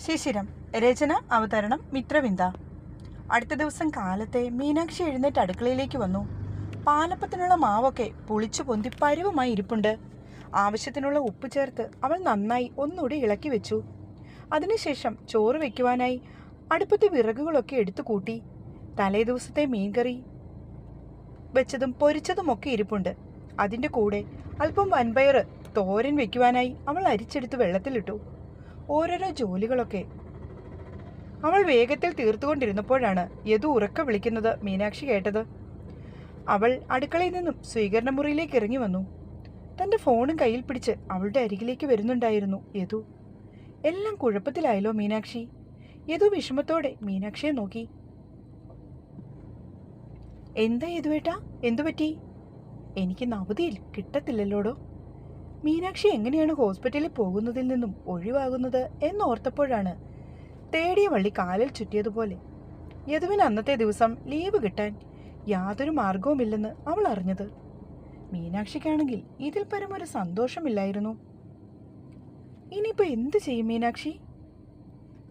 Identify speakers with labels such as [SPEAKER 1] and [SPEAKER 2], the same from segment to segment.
[SPEAKER 1] ശിശിരം രചന അവതരണം മിത്രവിന്ദ. അടുത്ത ദിവസം കാലത്തെ മീനാക്ഷി എഴുന്നേറ്റ് അടുക്കളയിലേക്ക് വന്നു. പാലപ്പത്തിനുള്ള മാവൊക്കെ പുളിച്ചു പൊന്തി പരുവമായി ഇരിപ്പുണ്ട്. ആവശ്യത്തിനുള്ള ഉപ്പ് ചേർത്ത് അവൾ നന്നായി ഒന്നുകൂടി ഇളക്കി വെച്ചു. അതിനുശേഷം ചോറ് വയ്ക്കുവാനായി അടുപ്പത്തെ വിറകുകളൊക്കെ എടുത്തു കൂട്ടി. തലേ ദിവസത്തെ മീൻകറി വെച്ചതും പൊരിച്ചതുമൊക്കെ ഇരിപ്പുണ്ട്. അതിന്റെ കൂടെ അല്പം വൻപയർ തോരൻ വെക്കുവാനായി അവൾ അരിച്ചെടുത്ത് വെള്ളത്തിലിട്ടു. ഓരോരോ ജോലികളൊക്കെ. അവൾ വേഗത്തിൽ തീർത്തുകൊണ്ടിരുന്നപ്പോഴാണ് യദു ഉറക്ക വിളിക്കുന്നത് മീനാക്ഷി കേട്ടത്. അവൾ അടുക്കളയിൽ നിന്നും സ്വീകരണ മുറിയിലേക്ക് ഇറങ്ങി വന്നു. തന്റെ ഫോണും കയ്യിൽ പിടിച്ച് അവളുടെ അരികിലേക്ക് വരുന്നുണ്ടായിരുന്നു യദു. എല്ലാം കുഴപ്പത്തിലായല്ലോ മീനാക്ഷി. യദു വിഷമത്തോടെ മീനാക്ഷിയെ നോക്കി. എന്താ യദുവേട്ടാ? എന്തു പറ്റി എനിക്ക് നവതിയിൽ കിട്ടത്തില്ലല്ലോടോ? മീനാക്ഷി എങ്ങനെയാണ് ഹോസ്പിറ്റലിൽ പോകുന്നതിൽ നിന്നും ഒഴിവാകുന്നത് എന്നോർത്തപ്പോഴാണ് തേടിയ വള്ളി കാലിൽ ചുറ്റിയതുപോലെ. യദുവിന് അന്നത്തെ ദിവസം ലീവ് കിട്ടാൻ യാതൊരു മാർഗവുമില്ലെന്ന് അവൾ അറിഞ്ഞത്. മീനാക്ഷിക്കാണെങ്കിൽ ഇതിൽ പരമൊരു സന്തോഷമില്ലായിരുന്നു. ഇനിയിപ്പോൾ എന്ത് ചെയ്യും മീനാക്ഷി?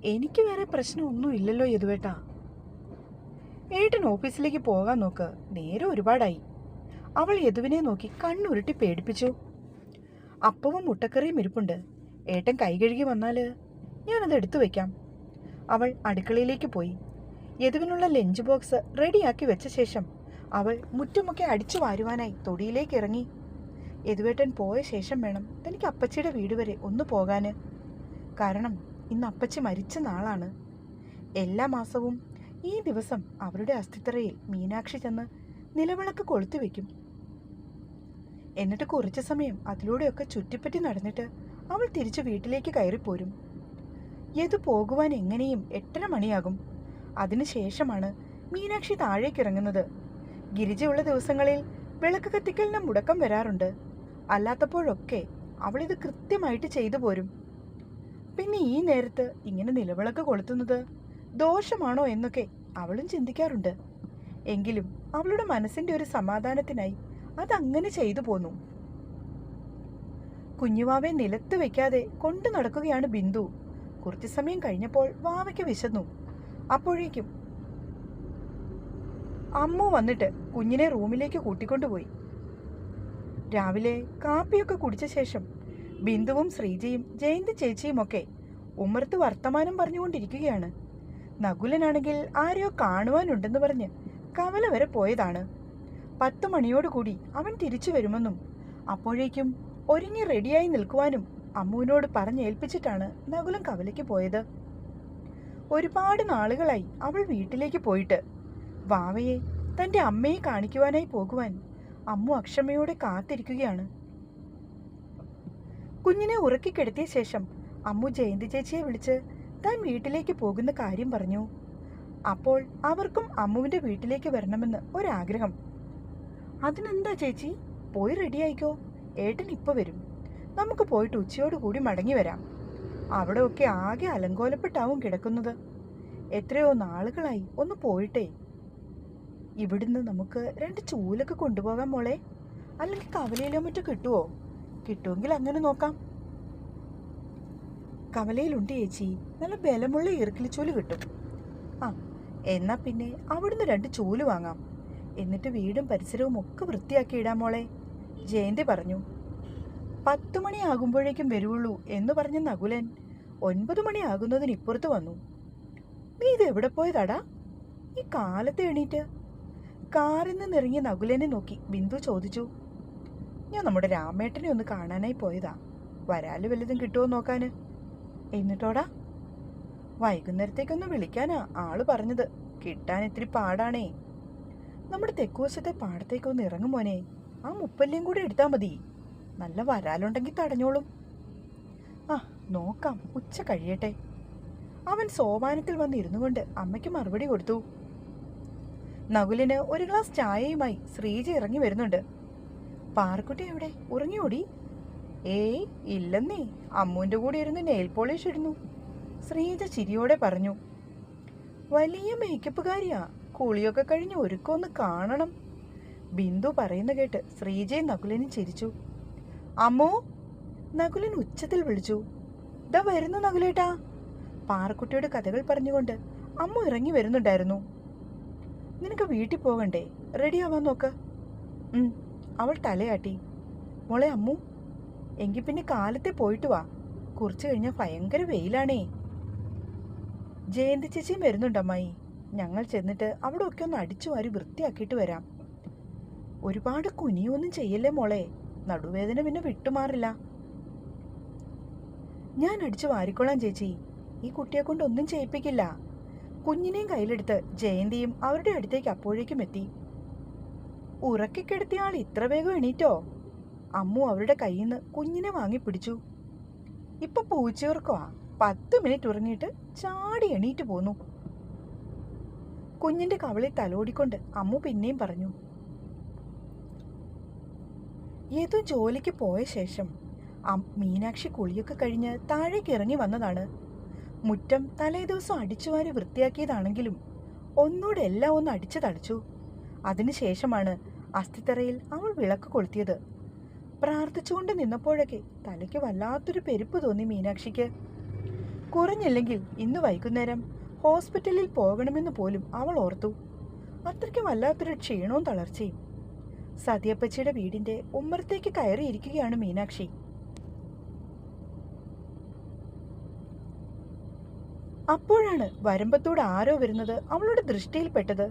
[SPEAKER 1] എനിക്ക് വേറെ പ്രശ്നമൊന്നും ഇല്ലല്ലോ യദുവേട്ടാ. ഏട്ടൻ ഓഫീസിലേക്ക് പോകാൻ നോക്ക്. നേരെ ഒരുപാടായി. അവൾ യദുവിനെ നോക്കി കണ്ണുരുട്ടി പേടിപ്പിച്ചു. അപ്പവും മുട്ടക്കറിയും ഇരിപ്പുണ്ട്. ഏട്ടൻ കൈ കഴുകി വന്നാൽ ഞാനത് എടുത്തു വെക്കാം. അവൾ അടുക്കളയിലേക്ക് പോയി. യദുവിനുള്ള ലഞ്ച് ബോക്സ് റെഡിയാക്കി വെച്ച ശേഷം അവൾ മുറ്റുമൊക്കെ അടിച്ചു വാരുവാനായി തൊടിയിലേക്ക് ഇറങ്ങി. യദുവേട്ടൻ പോയ ശേഷം വേണം തനിക്ക് അപ്പച്ചിയുടെ വീട് വരെ ഒന്ന് പോകാന്. കാരണം ഇന്ന് അപ്പച്ചി മരിച്ച നാളാണ്. എല്ലാ മാസവും ഈ ദിവസം അവരുടെ അസ്ഥിത്തറയിൽ മീനാക്ഷി ചെന്ന് നിലവിളക്ക് കൊളുത്തി വെക്കും. എന്നിട്ട് കുറച്ചു സമയം അതിലൂടെയൊക്കെ ചുറ്റിപ്പറ്റി നടന്നിട്ട് അവൾ തിരിച്ചു വീട്ടിലേക്ക് കയറിപ്പോരും യദു പോകുവാൻ എങ്ങനെയും എട്ടര മണിയാകും. അതിനുശേഷമാണ് മീനാക്ഷി താഴേക്കിറങ്ങുന്നത് ഗിരിജയുള്ള ദിവസങ്ങളിൽ വിളക്ക് കത്തിക്കലിന് മുടക്കം വരാറുണ്ട്. അല്ലാത്തപ്പോഴൊക്കെ അവളിത് കൃത്യമായിട്ട് ചെയ്തു പോരും. പിന്നെ ഈ നേരത്ത് ഇങ്ങനെ നിലവിളക്ക് കൊളുത്തുന്നത് ദോഷമാണോ എന്നൊക്കെ അവളും ചിന്തിക്കാറുണ്ട്. എങ്കിലും അവളുടെ മനസ്സിന്റെ ഒരു സമാധാനത്തിനായി അതങ്ങനെ ചെയ്തു പോന്നു. കുഞ്ഞുവാവെ നിലത്ത് വെക്കാതെ കൊണ്ടു നടക്കുകയാണ് ബിന്ദു. കുറച്ചു സമയം കഴിഞ്ഞപ്പോൾ വാവയ്ക്ക് വിശന്നു. അപ്പോഴേക്കും അമ്മു വന്നിട്ട് കുഞ്ഞിനെ റൂമിലേക്ക് കൂട്ടിക്കൊണ്ടുപോയി. രാവിലെ കാപ്പിയൊക്കെ കുടിച്ച ശേഷം ബിന്ദുവും ശ്രീജയും ജയന്തി ചേച്ചിയുമൊക്കെ ഉമ്മർത്ത് വർത്തമാനം പറഞ്ഞുകൊണ്ടിരിക്കുകയാണ്. നകുലനാണെങ്കിൽ ആരെയോ കാണുവാനുണ്ടെന്ന് പറഞ്ഞ് കവല വരെ പോയതാണ്. പത്തു മണിയോടുകൂടി അവൻ തിരിച്ചു വരുമെന്നും അപ്പോഴേക്കും ഒരുങ്ങി റെഡിയായി നിൽക്കുവാനും അമ്മുവിനോട് പറഞ്ഞേൽപ്പിച്ചിട്ടാണ് നകുലം കവലയ്ക്ക് പോയത്. ഒരുപാട് നാളുകളായി അവൾ വീട്ടിലേക്ക് പോയിട്ട്. വാവയെ തന്റെ അമ്മയെ കാണിക്കുവാനായി പോകുവാൻ അമ്മു അക്ഷമയോടെ കാത്തിരിക്കുകയാണ്. കുഞ്ഞിനെ ഉറക്കിക്കിടത്തിയ ശേഷം അമ്മു ജയന്തി ചേച്ചിയെ വിളിച്ച് താൻ വീട്ടിലേക്ക് പോകുന്ന കാര്യം പറഞ്ഞു. അപ്പോൾ അവർക്കും അമ്മുവിന്റെ വീട്ടിലേക്ക് വരണമെന്ന് ഒരാഗ്രഹം. അതിനെന്താ ചേച്ചി? പോയി റെഡിയായിക്കോ ഏട്ടൻ ഇപ്പോൾ വരും. നമുക്ക് പോയിട്ട് ഉച്ചയോട് കൂടി മടങ്ങി വരാം. അവിടെയൊക്കെ ആകെ അലങ്കോലപ്പെട്ടാവും കിടക്കുന്നത്. എത്രയോ നാളുകളായി ഒന്ന് പോയിട്ടേ. ഇവിടുന്ന് നമുക്ക് രണ്ട് ചൂലൊക്കെ കൊണ്ടുപോകാം മോളെ. അല്ലെങ്കിൽ കവലയിലോ മറ്റോ കിട്ടുവോ? കിട്ടുമെങ്കിൽ അങ്ങനെ നോക്കാം. കവലയിലുണ്ട് ചേച്ചി. നല്ല ബലമുള്ള ഈർക്കിലിച്ചൂൽ കിട്ടും. ആ എന്നാ പിന്നെ അവിടുന്ന് രണ്ട് ചൂൽ വാങ്ങാം. എന്നിട്ട് വീടും പരിസരവും ഒക്കെ വൃത്തിയാക്കി ഇടാം മോളെ. ജയന്തി പറഞ്ഞു പത്തു മണിയാകുമ്പോഴേക്കും വരുവുള്ളൂ എന്ന് പറഞ്ഞ നകുലൻ ഒൻപത് മണിയാകുന്നതിന് ഇപ്പുറത്ത് വന്നു. നീ ഇത് എവിടെ പോയതാടാ? ഈ കാലത്ത് എണീറ്റ്? കാറിൽ നിന്ന് ഇറങ്ങിയ നകുലനെ നോക്കി ബിന്ദു ചോദിച്ചു ഞാൻ നമ്മുടെ രാമേട്ടനെ ഒന്ന് കാണാനായി പോയതാ. വരാൽ വല്ലതും കിട്ടുമോ നോക്കാന്? എന്നിട്ടോടാ? വൈകുന്നേരത്തേക്കൊന്ന് വിളിക്കാനാ ആൾ പറഞ്ഞത്. കിട്ടാൻ ഇത്തിരി പാടാണേ. നമ്മുടെ തെക്കുവശത്തെ പാടത്തേക്കൊന്ന് ഇറങ്ങും മോനെ. ആ മുപ്പല്ലിയും കൂടി എടുത്താൽ മതി. നല്ല വരാലുണ്ടെങ്കിൽ തടഞ്ഞോളും. ആ നോക്കാം. ഉച്ച കഴിയട്ടെ. അവൻ സോപാനത്തിൽ വന്നിരുന്നു കൊണ്ട് അമ്മയ്ക്ക് മറുപടി കൊടുത്തു. നകുലിന് ഒരു ഗ്ലാസ് ചായയുമായി ശ്രീജ ഇറങ്ങി വരുന്നുണ്ട്. പാറക്കുട്ടി എവിടെ? ഉറങ്ങിയോടി? ഏയ് ഇല്ലെന്നേ. അമ്മുവിന്റെ കൂടെ ഇരുന്ന് നെയിൽ പോളിഷ് ഇടുന്നു. ശ്രീജ ചിരിയോടെ പറഞ്ഞു. വലിയ മേക്കപ്പുകാരിയാ കുളിയൊക്കെ കഴിഞ്ഞ് ഒരുക്കൊന്ന് കാണണം. ബിന്ദു പറയുന്ന കേട്ട് ശ്രീജയും നകുലനും ചിരിച്ചു. അമ്മോ നകുലൻ ഉച്ചത്തിൽ വിളിച്ചു. ദാ വരുന്നു നകുലേട്ടാ. പാറക്കുട്ടിയുടെ കഥകൾ പറഞ്ഞുകൊണ്ട് അമ്മ ഇറങ്ങി വരുന്നുണ്ടായിരുന്നു. നിനക്ക് വീട്ടിൽ പോകണ്ടേ? റെഡി ആവാൻ നോക്ക്. അവൾ തലയാട്ടി. മോളെ അമ്മു എങ്കിൽ പിന്നെ കാലത്തെ പോയിട്ട് വാ. കുറച്ച് കഴിഞ്ഞാൽ ഭയങ്കര വെയിലാണേ. ജയന്തി ചേച്ചിയും വരുന്നുണ്ടമ്മായി ഞങ്ങൾ ചെന്നിട്ട് അവിടെ ഒക്കെ ഒന്ന് അടിച്ചു വാരി വൃത്തിയാക്കിയിട്ട് വരാം. ഒരുപാട് കുനിയൊന്നും ചെയ്യല്ലേ മോളെ? നടുവേദന പിന്നെ വിട്ടുമാറില്ല. ഞാൻ അടിച്ചു വാരിക്കൊള്ളാം ചേച്ചി. ഈ കുട്ടിയെ കൊണ്ട് ഒന്നും ചെയ്യിപ്പിക്കില്ല. കുഞ്ഞിനെയും കയ്യിലെടുത്ത് ജയന്തിയും അവരുടെ അടുത്തേക്ക് അപ്പോഴേക്കും എത്തി. ഉറക്കിക്കെടുത്തിയ ആൾ ഇത്ര വേഗം എണീറ്റോ? അമ്മു അവരുടെ കയ്യിൽ നിന്ന് കുഞ്ഞിനെ വാങ്ങിപ്പിടിച്ചു ഇപ്പൊ പൂച്ചയോർക്കോ? പത്ത് മിനിറ്റ് ഉറങ്ങിയിട്ട് ചാടി എണീറ്റ് പോന്നു. കുഞ്ഞിന്റെ കവളിൽ തലോടിക്കൊണ്ട് അമ്മു പിന്നെയും പറഞ്ഞു. ഏതോ ജോലിക്ക് പോയ ശേഷം മീനാക്ഷി കുളിയൊക്കെ കഴിഞ്ഞ് താഴേക്ക് ഇറങ്ങി വന്നതാണ്. മുറ്റം തലേദിവസം അടിച്ചുവാരി വൃത്തിയാക്കിയതാണെങ്കിലും ഒന്നുകൂടെ എല്ലാം ഒന്ന് അടിച്ചു തളിച്ചു അതിനുശേഷമാണ് അസ്ഥിത്തറയിൽ അവൾ വിളക്ക് കൊളുത്തിയത്. പ്രാർത്ഥിച്ചുകൊണ്ട് നിന്നപ്പോഴൊക്കെ തലയ്ക്ക് വല്ലാത്തൊരു പെരുപ്പ് തോന്നി മീനാക്ഷിക്ക്. കുറഞ്ഞില്ലെങ്കിൽ ഇന്ന് വൈകുന്നേരം ഹോസ്പിറ്റലിൽ പോകണമെന്ന് പോലും അവൾ ഓർത്തു. അത്രയ്ക്ക് വല്ലാത്തൊരു ക്ഷീണവും തളർച്ചയും. സതിയപ്പച്ചിയുടെ വീടിന്റെ ഉമ്മറത്തേക്ക് കയറിയിരിക്കുകയാണ് മീനാക്ഷി. അപ്പോഴാണ് വരമ്പത്തോട് ആരോ വരുന്നത് അവളുടെ ദൃഷ്ടിയിൽപ്പെട്ടത്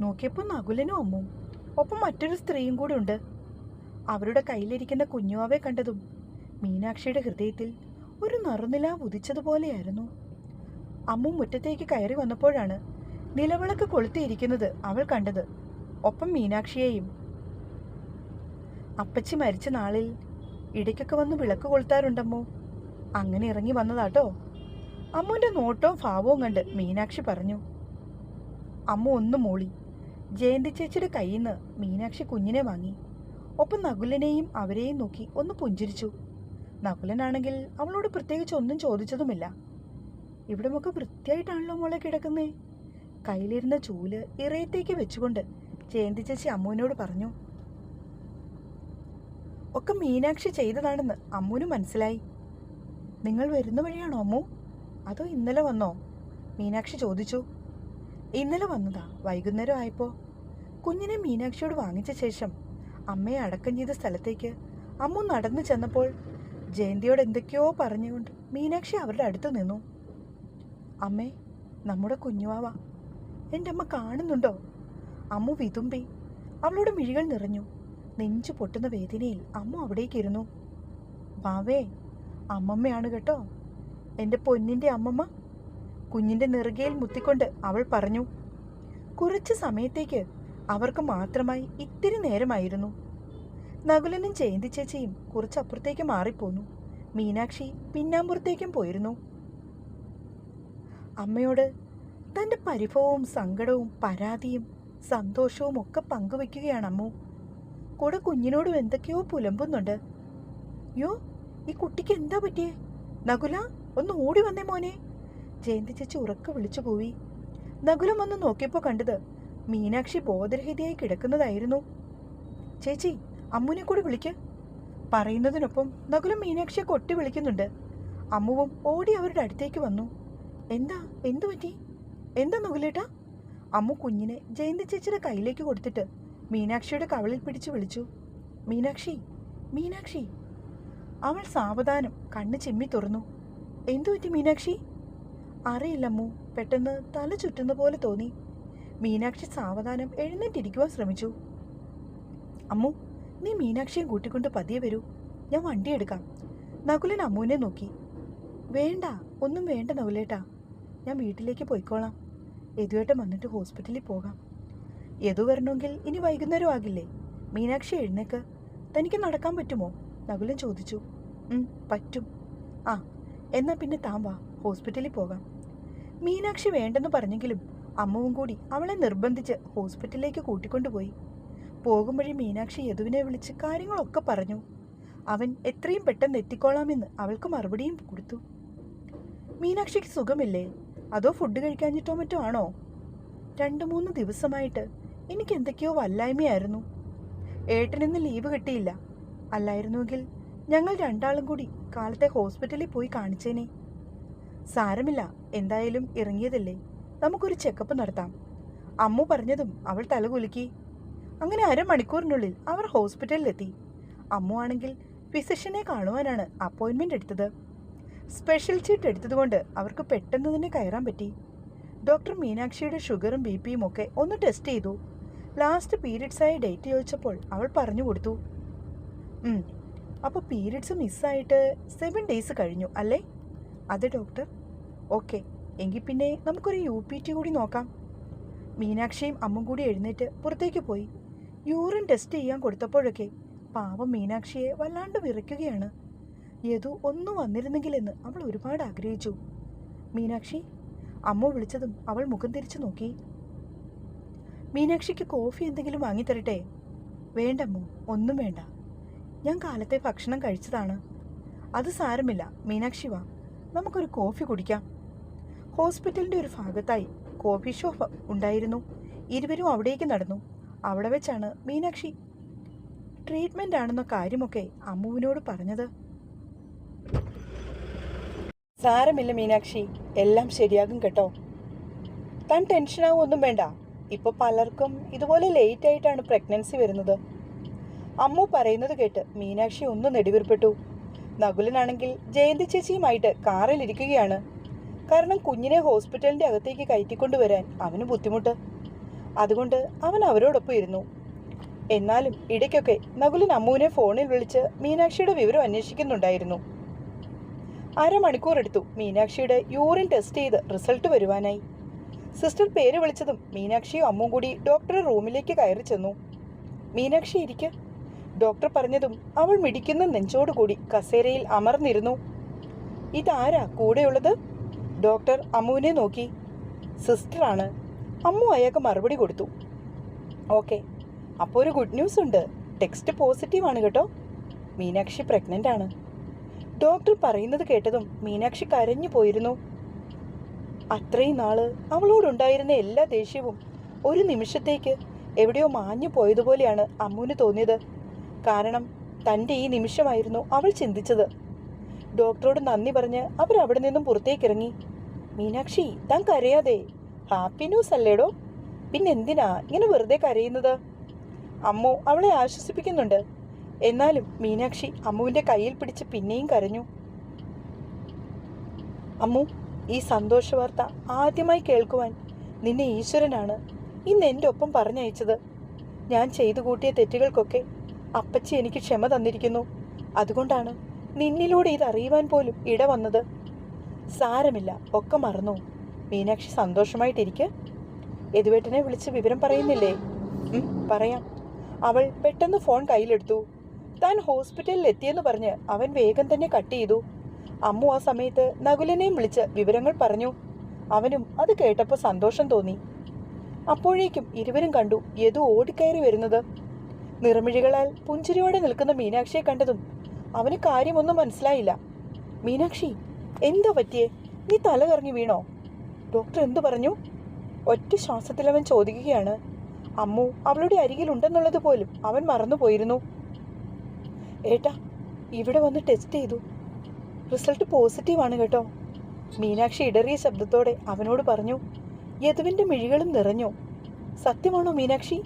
[SPEAKER 1] നോക്കിയപ്പോൾ നകുലനും അമ്മും ഒപ്പം മറ്റൊരു സ്ത്രീയും കൂടെ ഉണ്ട്. അവരുടെ കയ്യിലിരിക്കുന്ന കുഞ്ഞുവാവെ കണ്ടതും മീനാക്ഷിയുടെ ഹൃദയത്തിൽ ഒരു നറുനിലാവ് ഉദിച്ചതുപോലെയായിരുന്നു. അമ്മു മുറ്റത്തേക്ക് കയറി വന്നപ്പോഴാണ് നിലവിളക്ക് കൊളുത്തിയിരിക്കുന്നത് അവൾ കണ്ടത്. ഒപ്പം മീനാക്ഷിയെയും. അപ്പച്ചി മരിച്ച നാളിൽ ഇടയ്ക്കൊക്കെ വന്ന് വിളക്ക് കൊളുത്താറുണ്ടമ്മോ? അങ്ങനെ ഇറങ്ങി വന്നതാട്ടോ. അമ്മുവിന്റെ നോട്ടവും ഭാവവും കണ്ട് മീനാക്ഷി പറഞ്ഞു. അമ്മ ഒന്ന് മൂളി. ജയന്തി ചേച്ചിയുടെ കയ്യിൽ നിന്ന് മീനാക്ഷി കുഞ്ഞിനെ വാങ്ങി. ഒപ്പം നകുലനെയും അവരെയും നോക്കി ഒന്ന് പുഞ്ചിരിച്ചു. നകുലനാണെങ്കിൽ അവളോട് പ്രത്യേകിച്ച് ഒന്നും ചോദിച്ചതുമില്ല. ഇവിടമൊക്കെ വൃത്തിയായിട്ടാണല്ലോ മോളെ കിടക്കുന്നേ. കയ്യിലിരുന്ന ചൂൽ ഇറയത്തേക്ക് വെച്ചുകൊണ്ട് ജയന്തി ചേച്ചി അമ്മുവിനോട് പറഞ്ഞു ഒക്കെ മീനാക്ഷി ചെയ്തതാണെന്ന് അമ്മുവിന് മനസ്സിലായി. നിങ്ങൾ വരുന്ന വഴിയാണോ അമ്മു? അതോ ഇന്നലെ വന്നോ? മീനാക്ഷി ചോദിച്ചു. ഇന്നലെ വന്നതാ വൈകുന്നേരം ആയപ്പോ. കുഞ്ഞിനെ മീനാക്ഷിയോട് വാങ്ങിച്ച ശേഷം അമ്മയെ അടക്കം ചെയ്ത സ്ഥലത്തേക്ക് അമ്മു നടന്നു ചെന്നപ്പോൾ ജയന്തിയോട് എന്തൊക്കെയോ പറഞ്ഞുകൊണ്ട് മീനാക്ഷി അവരുടെ അടുത്ത് നിന്നു. അമ്മേ നമ്മുടെ കുഞ്ഞുവാവ. എന്റെ അമ്മ കാണുന്നുണ്ടോ? അമ്മു വിതുമ്പി അവളുടെ മിഴികൾ നിറഞ്ഞു. നെഞ്ചു പൊട്ടുന്ന വേദനയിൽ അമ്മ അവിടേക്കിരുന്നു. വാവേ അമ്മമ്മയാണ് കേട്ടോ. എന്റെ പൊന്നിന്റെ അമ്മമ്മ. കുഞ്ഞിന്റെ നെറുകയിൽ മുത്തിക്കൊണ്ട് അവൾ പറഞ്ഞു. കുറച്ച് സമയത്തേക്ക് അവർക്ക് മാത്രമായി ഇത്തിരി നേരമായിരുന്നു. നകുലനും ജയന്തി ചേച്ചിയും കുറച്ചപ്പുറത്തേക്ക് മാറിപ്പോന്നു. മീനാക്ഷി പിന്നാമ്പുറത്തേക്കും പോയിരുന്നു. അമ്മയോട് തന്റെ പരിഭവവും സങ്കടവും പരാതിയും സന്തോഷവും ഒക്കെ പങ്കുവെക്കുകയാണ് അമ്മു. കൂടെ കുഞ്ഞിനോടും എന്തൊക്കെയോ പുലമ്പുന്നുണ്ട്. യോ ഈ കുട്ടിക്ക് എന്താ പറ്റിയേ? നകുല ഒന്ന് ഓടി വന്നേ മോനെ. ജയന്തി ചേച്ചി ഉറക്കെ വിളിച്ചു പോയി. നകുലം ഒന്ന് നോക്കിയപ്പോൾ കണ്ടത് മീനാക്ഷി ബോധരഹിതയായി കിടക്കുന്നതായിരുന്നു. ചേച്ചി അമ്മുവിനെ കൂടി വിളിക്ക്. പറയുന്നതിനൊപ്പം നകുലം മീനാക്ഷിയെ കൊട്ടി വിളിക്കുന്നുണ്ട്. അമ്മുവും ഓടി അവരുടെ അടുത്തേക്ക് വന്നു. എന്താ? എന്തു പറ്റി? എന്താ നകുലേട്ടാ അമ്മു കുഞ്ഞിനെ ജയന്തി ചേച്ചിയുടെ കയ്യിലേക്ക് കൊടുത്തിട്ട് മീനാക്ഷിയുടെ കവളിൽ പിടിച്ചു വിളിച്ചു. മീനാക്ഷി മീനാക്ഷി. അവൾ സാവധാനം കണ്ണ് ചിമ്മി തുറന്നു. എന്തു പറ്റി മീനാക്ഷി? അറിയില്ലമ്മു പെട്ടെന്ന് തല ചുറ്റുന്ന പോലെ തോന്നി. മീനാക്ഷി സാവധാനം എഴുന്നേറ്റിരിക്കുവാൻ ശ്രമിച്ചു. അമ്മു നീ മീനാക്ഷിയെ കൂട്ടിക്കൊണ്ട് പതിയെ വരൂ. ഞാൻ വണ്ടി എടുക്കാം. നകുലൻ അമ്മുവിനെ നോക്കി. വേണ്ട ഒന്നും വേണ്ട നകുലേട്ടാ. ഞാൻ വീട്ടിലേക്ക് പോയിക്കോളാം. യദുവേട്ടൻ വന്നിട്ട് ഹോസ്പിറ്റലിൽ പോകാം. യദു വരണമെങ്കിൽ ഇനി വൈകുന്നേരം ആകില്ലേ? മീനാക്ഷി എഴുന്നേക്ക്. തനിക്ക് നടക്കാൻ പറ്റുമോ? നകുലൻ ചോദിച്ചു. പറ്റും. ആ എന്നാൽ പിന്നെ താൻ വാ ഹോസ്പിറ്റലിൽ പോകാം. മീനാക്ഷി വേണ്ടെന്ന് പറഞ്ഞെങ്കിലും അമ്മവും കൂടി അവളെ നിർബന്ധിച്ച് ഹോസ്പിറ്റലിലേക്ക് കൂട്ടിക്കൊണ്ടുപോയി. പോകും വഴി മീനാക്ഷി യദുവിനെ വിളിച്ച് കാര്യങ്ങളൊക്കെ പറഞ്ഞു. അവൻ എത്രയും പെട്ടെന്ന് എത്തിക്കോളാമെന്ന് അവൾക്ക് മറുപടിയും കൊടുത്തു. മീനാക്ഷിക്ക് സുഖമില്ലേ? അതോ ഫുഡ് കഴിക്കാഞ്ഞിട്ടോ മറ്റോ ആണോ? രണ്ട് മൂന്ന് ദിവസമായിട്ട് എനിക്ക് എന്തൊക്കെയോ വല്ലായ്മയായിരുന്നു. ഏട്ടനിന്ന് ലീവ് കിട്ടിയില്ല. അല്ലായിരുന്നുവെങ്കിൽ ഞങ്ങൾ രണ്ടാളും കൂടി കാലത്തെ ഹോസ്പിറ്റലിൽ പോയി കാണിച്ചേനെ. സാരമില്ല എന്തായാലും ഇറങ്ങിയതല്ലേ. നമുക്കൊരു ചെക്കപ്പ് നടത്താം. അമ്മു പറഞ്ഞതും അവൾ തലകുലുക്കി. അങ്ങനെ അരമണിക്കൂറിനുള്ളിൽ അവർ ഹോസ്പിറ്റലിലെത്തി അമ്മു ആണെങ്കിൽ ഫിസിഷ്യനെ കാണുവാനാണ് അപ്പോയിൻമെന്റ് എടുത്തത്. സ്പെഷ്യൽ ചീട്ട് എടുത്തതുകൊണ്ട് അവർക്ക് പെട്ടെന്ന് തന്നെ കയറാൻ പറ്റി. ഡോക്ടർ മീനാക്ഷിയുടെ ഷുഗറും ബി പിയും ഒക്കെ ഒന്ന് ടെസ്റ്റ് ചെയ്തു. ലാസ്റ്റ് പീരീഡ്സായ ഡേറ്റ് ചോദിച്ചപ്പോൾ അവൾ പറഞ്ഞു കൊടുത്തു. "ഉം, അപ്പോൾ പീരീഡ്സ് മിസ്സായിട്ട് സെവൻ ഡേയ്സ് കഴിഞ്ഞു അല്ലേ? അതെ ഡോക്ടർ ഓക്കെ എങ്കിൽ പിന്നെ നമുക്കൊരു യു പി ടി കൂടി നോക്കാം. മീനാക്ഷിയും അമ്മും കൂടി എഴുന്നേറ്റ് പുറത്തേക്ക് പോയി. യൂറിൻ ടെസ്റ്റ് ചെയ്യാൻ കൊടുത്തപ്പോഴൊക്കെ പാവം മീനാക്ഷിയെ വല്ലാണ്ട് വിറയ്ക്കുകയാണ്. യദു ഒന്നും വന്നിരുന്നെങ്കിലെന്ന് അവൾ ഒരുപാട് ആഗ്രഹിച്ചു. മീനാക്ഷി അമ്മ വിളിച്ചതും അവൾ മുഖം തിരിച്ചു നോക്കി. മീനാക്ഷിക്ക് കോഫി എന്തെങ്കിലും വാങ്ങിത്തരട്ടെ? വേണ്ടമ്മോ ഒന്നും വേണ്ട. ഞാൻ കാലത്തെ ഭക്ഷണം കഴിച്ചതാണ്. അത് സാരമില്ല മീനാക്ഷി വാ. നമുക്കൊരു കോഫി കുടിക്കാം. ഹോസ്പിറ്റലിന്റെ ഒരു ഭാഗത്തായി കോഫി ഷോപ്പ് ഉണ്ടായിരുന്നു. ഇരുവരും അവിടേക്ക് നടന്നു. അവിടെ വെച്ചാണ് മീനാക്ഷി. ട്രീറ്റ്മെന്റ് ആണെന്ന കാര്യമൊക്കെ അമ്മുവിനോട് പറഞ്ഞത്. സാരമില്ല മീനാക്ഷി. എല്ലാം ശരിയാകും കേട്ടോ. താൻ ടെൻഷനാകും ഒന്നും വേണ്ട. ഇപ്പോൾ പലർക്കും ഇതുപോലെ ലേറ്റ് ആയിട്ടാണ് പ്രഗ്നൻസി വരുന്നത്. അമ്മു പറയുന്നത് കേട്ട് മീനാക്ഷി ഒന്ന് നെടിവിർപ്പെട്ടു. നകുലനാണെങ്കിൽ ജയന്തി ചേച്ചിയുമായിട്ട് കാറിലിരിക്കുകയാണ് കാരണം കുഞ്ഞിനെ ഹോസ്പിറ്റലിന്റെ അകത്തേക്ക് കയറ്റിക്കൊണ്ടുവരാൻ അവന് ബുദ്ധിമുട്ട്. അതുകൊണ്ട് അവൻ അവരോടൊപ്പം ഇരുന്നു. എന്നാലും ഇടയ്ക്കൊക്കെ നകുലൻ അമ്മുവിനെ ഫോണിൽ വിളിച്ച് മീനാക്ഷിയുടെ വിവരം അന്വേഷിക്കുന്നുണ്ടായിരുന്നു. അരമണിക്കൂർ എടുത്തു മീനാക്ഷിയുടെ യൂറിൻ ടെസ്റ്റ് ചെയ്ത് റിസൾട്ട് വരുവാനായി. സിസ്റ്റർ പേര് വിളിച്ചതും മീനാക്ഷിയും അമ്മും കൂടി ഡോക്ടറെ റൂമിലേക്ക് കയറി ചെന്നു. മീനാക്ഷി ഇരിക്ക. ഡോക്ടർ പറഞ്ഞതും അവൾ മിടിക്കുന്ന നെഞ്ചോടുകൂടി കസേരയിൽ അമർന്നിരുന്നു. ഇതാരാ കൂടെയുള്ളത്? ഡോക്ടർ അമ്മുവിനെ നോക്കി. സിസ്റ്ററാണ്. അമ്മു അയാൾക്ക് മറുപടി കൊടുത്തു. ഓക്കെ അപ്പോൾ ഒരു ഗുഡ് ന്യൂസ് ഉണ്ട് ടെക്സ്റ്റ് പോസിറ്റീവ് ആണ് കേട്ടോ. മീനാക്ഷി പ്രഗ്നന്റ് ആണ് ഡോക്ടർ പറയുന്നത് കേട്ടതും മീനാക്ഷി കരഞ്ഞു പോയിരുന്നു. അത്രയും നാൾ അവളോടുണ്ടായിരുന്ന എല്ലാ ദേഷ്യവും ഒരു നിമിഷത്തേക്ക് എവിടെയോ മാഞ്ഞു പോയതുപോലെയാണ് അമ്മുവിന് തോന്നിയത്. കാരണം തന്റെ ഈ നിമിഷമായിരുന്നു അവൾ ചിന്തിച്ചത്. ഡോക്ടറോട് നന്ദി പറഞ്ഞ് അവരവിടെ നിന്നും പുറത്തേക്കിറങ്ങി. മീനാക്ഷി താൻ കരയാതെ ഹാപ്പി ന്യൂസ് അല്ലേടോ? പിന്നെന്തിനാ ഇങ്ങനെ വെറുതെ കരയുന്നത്? അമ്മു അവളെ ആശ്വസിപ്പിക്കുന്നുണ്ട്. എന്നാലും മീനാക്ഷി അമ്മുവിന്റെ കയ്യിൽ പിടിച്ച് പിന്നെയും കരഞ്ഞു. അമ്മു ഈ സന്തോഷ വാർത്ത ആദ്യമായി കേൾക്കുവാൻ നിന്നെ ഈശ്വരനാണ്. ഇന്ന് എന്റെ ഒപ്പം പറഞ്ഞയച്ചത്. ഞാൻ ചെയ്തു കൂട്ടിയ തെറ്റുകൾക്കൊക്കെ അപ്പച്ചി എനിക്ക് ക്ഷമ തന്നിരിക്കുന്നു. അതുകൊണ്ടാണ് നിന്നിലൂടെ ഇത് അറിയുവാൻ പോലും ഇട വന്നത്. സാരമില്ല ഒക്കെ മറന്നു. മീനാക്ഷി സന്തോഷമായിട്ടിരിക്കുക യദുവേട്ടനെ വിളിച്ച് വിവരം പറയുന്നില്ലേ? പറയാം. അവൾ പെട്ടെന്ന് ഫോൺ കയ്യിലെടുത്തു. താൻ ഹോസ്പിറ്റലിൽ എത്തിയെന്ന് പറഞ്ഞ് അവൻ വേഗം തന്നെ കട്ട് ചെയ്തു. അമ്മു ആ സമയത്ത് നകുലനെയും വിളിച്ച് വിവരങ്ങൾ പറഞ്ഞു. അവനും അത് കേട്ടപ്പോൾ സന്തോഷം തോന്നി. അപ്പോഴേക്കും ഇരുവരും കണ്ടു യദു ഓടിക്കയറി വരുന്നത്. നിറമിഴികളാൽ പുഞ്ചിരിയോടെ നിൽക്കുന്ന മീനാക്ഷിയെ കണ്ടതും അവന് കാര്യമൊന്നും മനസ്സിലായില്ല. മീനാക്ഷി എന്താ പറ്റിയേ? നീ തല കറങ്ങി വീണോ? ഡോക്ടർ എന്തു പറഞ്ഞു? ഒറ്റ ശ്വാസത്തിൽ അവൻ ചോദിക്കുകയാണ്. അമ്മു അവളുടെ അരികിലുണ്ടെന്നുള്ളത് പോലും അവൻ മറന്നുപോയിരുന്നു. ഏട്ടാ ഇവിടെ വന്ന് ടെസ്റ്റ് ചെയ്തു. റിസൾട്ട് പോസിറ്റീവ് ആണ് കേട്ടോ. മീനാക്ഷി ഇടറിയ ശബ്ദത്തോടെ അവനോട് പറഞ്ഞു യദുവിന്റെ മിഴികളും നിറഞ്ഞു. സത്യമാണോ മീനാക്ഷി?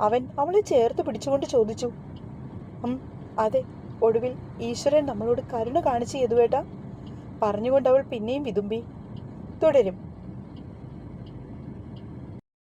[SPEAKER 1] അവൻ അവളെ ചേർത്ത് പിടിച്ചുകൊണ്ട് ചോദിച്ചു അതെ ഒടുവിൽ ഈശ്വരൻ നമ്മളോട് കരുണ കാണിച്ച് യദുവേട്ട പറഞ്ഞുകൊണ്ട് അവൾ പിന്നെയും വിതുമ്പി. തുടരും